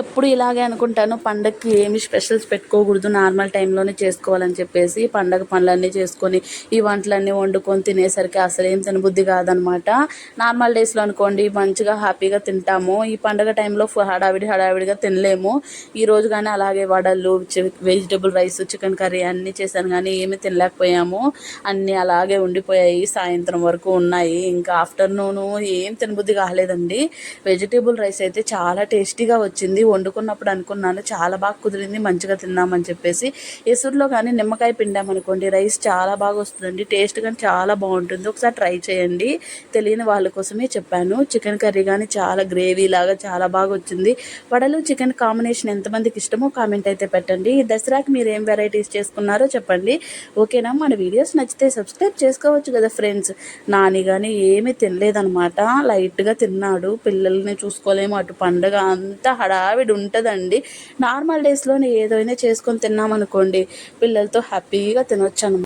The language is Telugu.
ఎప్పుడు ఇలాగే అనుకుంటాను. పండగకి ఏమి స్పెషల్స్ పెట్టుకోకూడదు. నార్మల్ టైంలోనే చేసుకోవాలని చెప్పేసి పండగ పనులన్నీ చేసుకొని ఈ వంటలన్నీ వండుకొని తినేసరికి అసలు ఏం తినబుద్ధి కాదనమాట. నార్మల్ డేస్లో అనుకోండి మంచిగా హ్యాపీగా తింటాము. ఈ పండగ టైంలో హడావిడి హడావిడిగా తినలేము. ఈ రోజు కానీ అలాగే వడలు వెజిటబుల్ రైస్ చికెన్ కర్రీ అన్నీ చేశాను కానీ ఏమీ తినలేకపోయాము. అన్నీ అలాగే ఉండిపోయాయి. సాయంత్రం వరకు ఉన్నాయి. ఇంకా ఆఫ్టర్నూన్ ఏం తినబుద్ధి కాలేదండి. వెజిటేబుల్ రైస్ అయితే చాలా టేస్టీగా వచ్చింది. వండుకున్నప్పుడు అనుకున్నాను చాలా బాగా కుదిరింది మంచిగా తిందామని చెప్పేసి. ఎసురులో కానీ నిమ్మకాయ పిండామనుకోండి రైస్ చాలా బాగా వస్తుందండి టేస్ట్ కానీ చాలా బాగుంటుంది. ఒకసారి ట్రై చేయండి తెలియని వాళ్ళ కోసమే చెప్పాను. చికెన్ కర్రీ కానీ చాలా గ్రేవీ లాగా చాలా బాగా వచ్చింది. వడలు చికెన్ కాంబినేషన్ ఎంతమందికి ఇష్టమో కామెంట్ అయితే పెట్టండి. ఈ దసరాకి మీరు ఏం వెరైటీస్ చేసుకున్నారో చెప్పండి. ఓకేనా? మన వీడియోస్ నచ్చితే సబ్స్క్రైబ్ చేసుకోవచ్చు కదా ఫ్రెండ్స్. నాని కానీ ఏమీ తినలేదనమాట లైట్గా తిన్నాడు పిల్లల్ని చూసుకోలేము అటు పండగ అంతా హడా హడావిడి ఉంటుందండి నార్మల్ డేస్లోనే ఏదైనా చేసుకొని తిన్నామనుకోండి పిల్లలతో హ్యాపీగా తినొచ్చు అనమాట